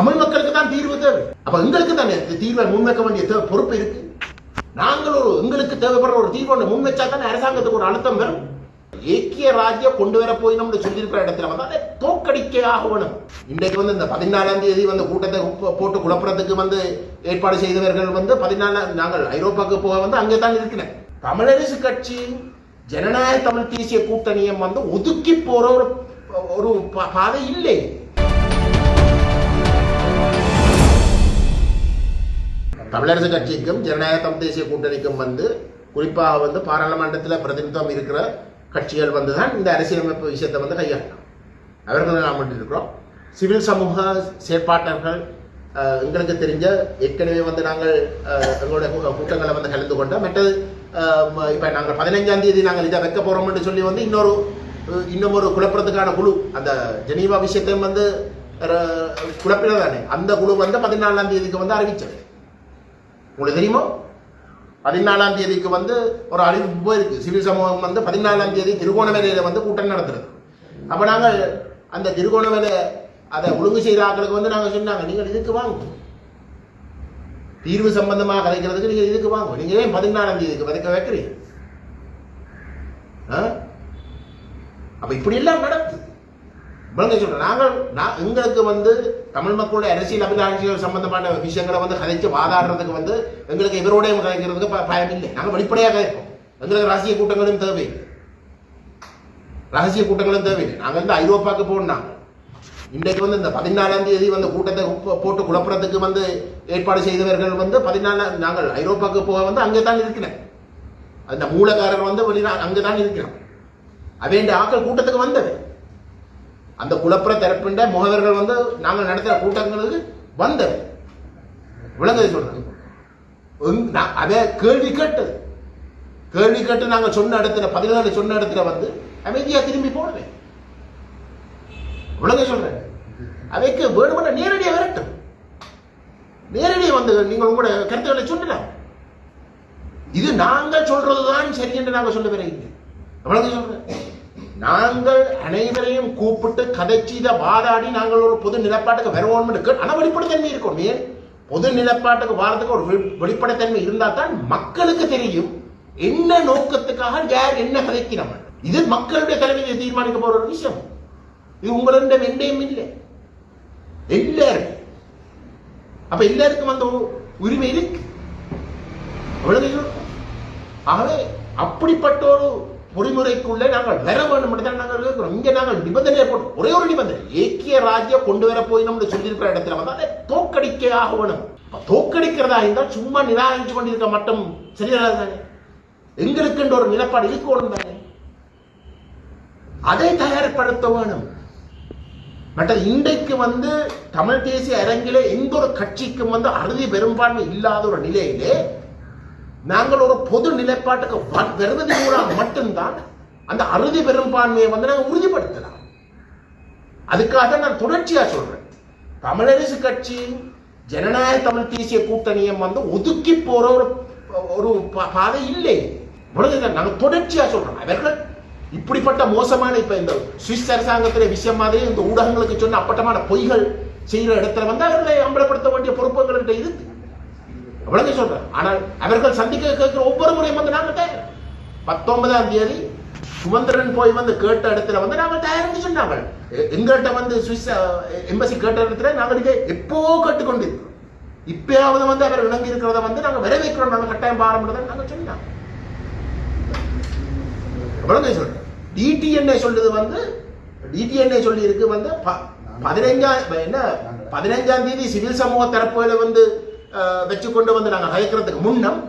தமிழ் மக்களுக்கு தான் தீர்வு தேவை. அப்ப எங்களுக்கு தானே தீர்வை முன்வைக்க வேண்டிய தேவை பொறுப்பு இருக்கு. நாங்கள் ஒரு எங்களுக்கு தேவைப்படுற ஒரு தீர்வை முன்வைச்சா தானே அரசாங்கத்துக்கு ஒரு அழுத்தம் வரும். ஏக்கிய ராஜ்யம் கொண்டு வர போய் நம்ம சொல்லியிருக்கிற இடத்துல வந்து அதை தோக்கடிக்க ஆகணும். இன்றைக்கு வந்து இந்த பதினாலாம் தேதி வந்து கூட்டத்தை போட்டு குழப்பறதுக்கு வந்து ஏற்பாடு செய்தவர்கள் வந்து பதினாலாம் நாங்கள் ஐரோப்பாவுக்கு போக வந்து அங்கே தான் இருக்கிறேன். தமிழரசு கட்சி ஜனநாயக தமிழ் தேசிய கூட்டணியம் வந்து ஒதுக்கி போற ஒரு ஒரு பா- பாதை இல்லை. தமிழரசு கட்சிக்கும் ஜனநாயக தமிழ் தேசிய கூட்டணிக்கும் வந்து குறிப்பாக வந்து பாராளுமன்றத்தில் பிரதிநிதித்துவம் இருக்கிற கட்சிகள் வந்து தான் இந்த அரசியலமைப்பு விஷயத்தை வந்து கையாளணும் அவர்கள் நாம் இருக்கிறோம். சிவில் சமூக செயற்பாட்டர்கள் எங்களுக்கு தெரிஞ்ச ஏற்கனவே வந்து நாங்கள் எங்களுடைய கூ- கூட்டங்களை வந்து கலந்து கொண்டோம் மற்றது இப்போ நாங்கள் பதினைஞ்சாம் தேதி நாங்கள் இதை வைக்க போகிறோம்னு சொல்லி வந்து இன்னொரு இன்னும் ஒரு குழப்பத்துக்கான குழு அந்த ஜெனீவா விஷயத்தையும் வந்து குழப்பினது தானே அந்த குழு வந்து பதினாலாம் தேதிக்கு வந்து அறிவிச்சது. உங்களுக்கு தெரியுமா? பதினாலாம் தேதிக்கு வந்து ஒரு அறிவிப்பு போயிருக்கு. சிவில் சமூகம் வந்து பதினாலாம் தேதி திருகோணமலையில வந்து கூட்டம் நடத்துறது. அப்போ நாங்கள் அந்த திருகோணமலை அதை ஒழுங்கு செய்கிற ஆக்களுக்கு வந்து நாங்கள் சொன்னாங்க நீங்கள் இதுக்கு வாங்க. தீர்வு சம்பந்தமாக கிடைக்கிறதுக்கு நீங்கள் இதுக்கு வாங்க. நீங்களே ஏன் பதினாலாம் தேதிக்கு வரைக்க வைக்கிறீங்க? ஆ? அப்ப இப்படி எல்லாம் நடக்குது விளங்க சொல்றேன் நாங்கள் நான் எங்களுக்கு வந்து தமிழ் மக்களுடைய அரசியல் அபிலாட்சிகள் சம்பந்தமான விஷயங்களை வந்து கதைச்சு வாதாடுறதுக்கு வந்து எங்களுக்கு இவரோடையும் கதைக்கிறதுக்கு ப- பயம் இல்லை. நாங்கள் வெளிப்படையாக கதைப்போம் எங்களுக்கு ரகசிய கூட்டங்களும் தேவையில்லை. ரகசிய கூட்டங்களும் தேவையில்லை. நாங்கள் வந்து ஐரோப்பாவுக்கு போனாங்க இன்றைக்கு வந்து இந்த பதினாலாம் தேதி வந்து கூட்டத்தை போட்டு குழப்பறதுக்கு வந்து ஏற்பாடு செய்தவர்கள் வந்து பதினாலாம் நாங்கள் ஐரோப்பாவுக்கு போக வந்து அங்கே தான் இருக்கிறேன். அந்த மூலக்காரர் வந்து வெளியில் அங்கே தான் இருக்கிறோம் அவேண்ட ஆக்கள் கூட்டத்துக்கு வந்தது. அந்த குழப்பற தரப்பின்ற முகவர்கள் வந்து நாங்கள் நடத்துகிற கூட்டங்களுக்கு வந்தது. விளங்கதை சொல்றேன் அதே நான் கேள்வி கேட்டது. கேள்வி கேட்டு நாங்கள் சொன்ன இடத்துல பதினாலு சொன்ன இடத்துல வந்து அமைதியாக திரும்பி போனவே விளங்க சொல்றேன் அவைக்கு வேணுமென நேரடியாக விரட்டும். நேரடியாக வந்து நீங்கள் உங்களோட கருத்துக்களை சொல்லலாம் இது நாங்கள் சொல்றதுதான் சரி என்று நாங்கள் சொல்ல வரீங்க விளங்க சொல்றேன் நாங்கள் அனைவரையும் கூப்பிட்டு கதைச்சீத வாதாடி நாங்கள் ஒரு பொது நிலப்பாட்டுக்கு வருவோம்னு ஆனால் வெளிப்படைத்தன்மை இருக்கும். ஏன்? பொது நிலப்பாட்டுக்கு வாரத்துக்கு ஒரு வெளி- வெளிப்படைத்தன்மை இருந்தால் தான் மக்களுக்கு தெரியும் என்ன நோக்கத்துக்காக யார் என்ன கதைக்கிறோம் இது மக்களுடைய தலைமையை தீர்மானிக்க போற ஒரு விஷயம். இது உங்களுடைய வெண்டையும் இல்லை. எல்லாரும். அப்ப எல்லாருக்கும் அந்த ஒரு உரிமை இருக்கு. அவ்வளவு ஆகவே அப்படிப்பட்ட ஒரு பொறிமுறைக்குள்ளே நாங்கள் வர வேண்டும் என்று தான் நாங்கள் இருக்கிறோம் இங்கே நாங்கள் நிபந்தனை போட்டு ஒரே ஒரு நிபந்தனை ஏக்கிய ராஜ்ய கொண்டு வர போய் நம்ம சொல்லியிருக்கிற இடத்துல வந்து அதை தோக்கடிக்க ஆக வேணும் தோக்கடிக்கிறதா இருந்தால் சும்மா நிராகரிச்சு கொண்டிருக்க மட்டும் சரியாக தானே? எங்களுக்கு ஒரு நிலப்பாடு இருக்கணும் தானே? அதை தயார்படுத்த வேணும். மற்றது இன்றைக்கு வந்து தமிழ் தேசிய அரங்கிலே எந்த ஒரு கட்சிக்கும் வந்து அறுதி பெரும்பான்மை இல்லாத ஒரு நிலையிலே நாங்கள் ஒரு பொது நிலைப்பாட்டுக்கு வ- வருவதன் மூலம் மட்டும்தான் அந்த அறுதி பெரும்பான்மையை வந்து நாங்கள் உறுதிப்படுத்தலாம். அதுக்காக நான் தொடர்ச்சியா சொல்றேன். தமிழரசு கட்சி ஜனநாயக தமிழ் தேசிய கூட்டணியம் வந்து ஒதுக்கி போற ஒரு ஒரு பா- பாதை இல்லை. நாங்கள் தொடர்ச்சியா சொல்றோம். அவர்கள் இப்படிப்பட்ட மோசமான இப்ப இந்த சுவிஸ் அரசாங்கத்திலே விஷயம் மாதிரி இந்த ஊடகங்களுக்கு சொன்ன அப்பட்டமான பொய்கள் செய்யற இடத்துல வந்து அவர்களை அம்பலப்படுத்த வேண்டிய பொறுப்புகள் இருக்கு. விளங்க சொல்றேன். ஆனால் அவர்கள் சந்திக்க கேட்கிற ஒவ்வொரு முறையும் வந்து நாங்கள் தயார். பத்தொன்பதாம் தேதி சுமந்திரன் போய் வந்து கேட்ட இடத்துல வந்து நாங்கள் தயார்னு சொன்னாங்க எங்கள்கிட்ட வந்து சுவிஸ் எம்பசி கேட்ட இடத்துல நாங்கள் இதை எப்போ கேட்டுக்கொண்டிருக்கிறோம். இப்பயாவது வந்து அவர் விளங்கி இருக்கிறத வந்து நாங்கள் வரவேற்கிறோம். நாங்கள் கட்டாயம் பாரம்பரியத்தை நாங்கள் சொன்னாங்க விளங்க சொல்றேன். டிடிஎன்ஏ சொல்றது வந்து டிடிஎன்ஏ சொல்லி இருக்கு வந்து ப- பதினைஞ்சாம் என்ன? பதினைஞ்சாம் தேதி சிவில் சமூக தரப்புல வந்து வச்சு கொண்டு வந்து நாங்கள் கலைக்கிறதுக்கு முன்னம்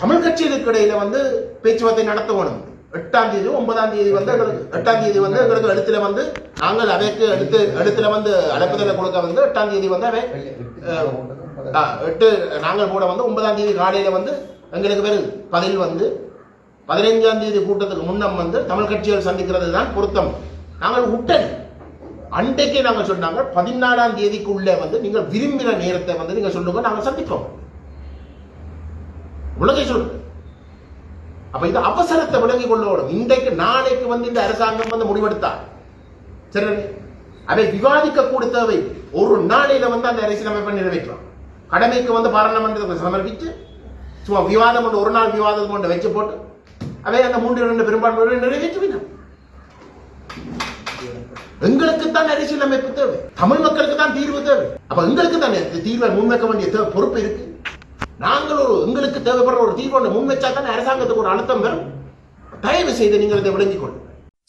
தமிழ் கட்சிகளுக்கு இடையில வந்து பேச்சுவார்த்தை நடத்தணும். எட்டாம் தேதி ஒன்பதாம் தேதி வந்து எங்களுக்கு எட்டாம் தேதி வந்து எங்களுக்கு எழுத்துல வந்து நாங்கள் அவைக்கு எடுத்து எழுத்துல வந்து அழைப்புதலை கொடுக்க வந்து எட்டாம் தேதி வந்து அவை எட்டு நாங்கள் கூட வந்து ஒன்பதாம் தேதி காலையில வந்து எங்களுக்கு வருது பதில் வந்து பதினைஞ்சாம் தேதி கூட்டத்துக்கு முன்னம் வந்து தமிழ் கட்சிகள் சந்திக்கிறது தான் பொருத்தம். நாங்கள் உட்டன் அன்றைக்கே நாங்கள் சொன்னாங்க பதினாலாம் தேதிக்குள்ளே வந்து நீங்கள் விரும்பின நேரத்தை வந்து நீங்கள் சொல்லுங்க நாங்கள் சந்திப்போம். உலகை சொல்லுங்க அப்ப இந்த அவசரத்தை விளங்கி கொள்ளணும். இன்றைக்கு நாளைக்கு வந்து இந்த அரசாங்கம் வந்து முடிவெடுத்தார் சரி அதை விவாதிக்க கூட தேவை. ஒரு நாளையில வந்து அந்த அரசியலமைப்பை நிறைவேற்றலாம். கடமைக்கு வந்து பாராளுமன்றத்துக்கு சமர்ப்பித்து சும்மா விவாதம் கொண்டு ஒரு நாள் விவாதம் கொண்டு வச்சு போட்டு அவை அந்த மூன்று இரண்டு பெரும்பான்மையோடு நிறைவேற்றுவினோம் எங்களுக்கு தான் அரசியலமைப்பு தேவை. தமிழ் மக்களுக்கு தான் தீர்வு தேவை. அப்ப எங்களுக்கு தான் தீர்வை முன்வைக்க வேண்டிய தேவை பொறுப்பு இருக்கு? நாங்கள் ஒரு எங்களுக்கு தேவைப்படுற ஒரு தீர்வு ஒன்று முன்வைச்சா தானே அரசாங்கத்துக்கு ஒரு அழுத்தம் வரும்? தயவு செய்து நீங்கள் இதை விளங்கிக் கொள்ளுங்கள்